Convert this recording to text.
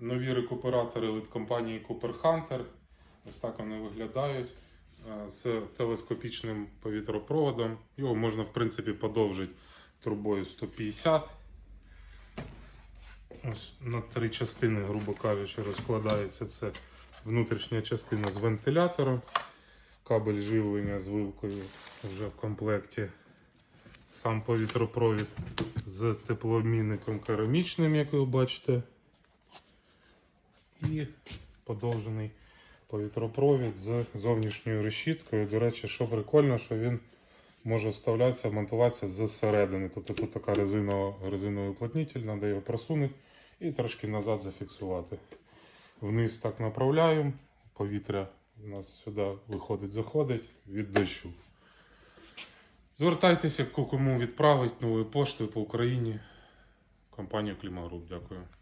нові рекуператори від компанії Cooper Hunter. Ось так вони виглядають е, з телескопічним повітропроводом. Його можна, в принципі, подовжити трубою 150. Ось на три частини, грубо кажучи, розкладається це внутрішня частина з вентилятором, кабель живлення з вилкою вже в комплекті. Сам повітропровід з тепломінником керамічним, як ви бачите. І подовжений повітропровід з зовнішньою решіткою. До речі, що прикольно, що він може вставлятися, монтуватися зсередини. Тобто тут така резинова, резиновий уплотнитель, треба його просунути і трошки назад зафіксувати. Вниз так направляємо, повітря у нас сюди виходить, заходить від дощу. Звертайтеся, кому відправить новою поштою по Україні. Компанію Клімагруп. Дякую.